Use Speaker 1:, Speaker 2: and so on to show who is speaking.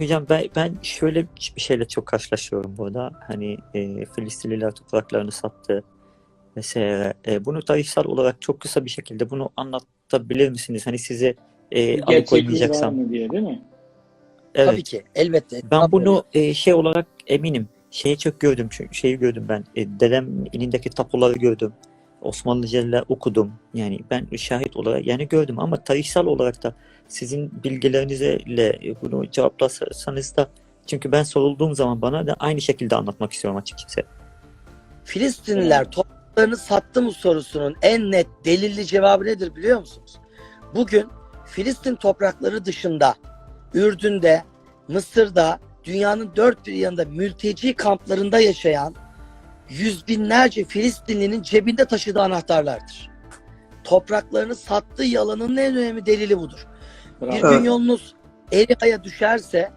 Speaker 1: Hocam ben, ben şöyle bir şeyle çok karşılaşıyorum burada. Hani e, Filistinliler topraklarını sattı vesaire. E, bunu tarihsel olarak çok kısa bir şekilde bunu anlatabilir misiniz? Hani size e,
Speaker 2: Gerçekliği var
Speaker 1: alıkoymayacaksam.
Speaker 2: mı diye değil mi?
Speaker 1: Evet.
Speaker 3: Tabii ki. Elbette.
Speaker 1: Ben bunu e, şey olarak eminim. Şeyi çok gördüm çünkü şeyi gördüm ben. E, dedem elindeki tapuları gördüm. Osmanlıcalar okudum. Yani ben şahit olarak yani gördüm ama tarihsel olarak da sizin bilgilerinizle bunu cevaplasanız da çünkü ben sorulduğum zaman bana da aynı şekilde anlatmak istiyorum açıkçası.
Speaker 3: Filistinliler topraklarını sattı mı sorusunun en net delilli cevabı nedir biliyor musunuz? Bugün Filistin toprakları dışında Ürdün'de, Mısır'da, dünyanın dört bir yanında mülteci kamplarında yaşayan yüz binlerce Filistinlinin cebinde taşıdığı anahtarlardır. Topraklarını sattığı yalanın en önemli delili budur. Bir
Speaker 2: Bravo.
Speaker 3: gün yolunuz Eriha'ya düşerse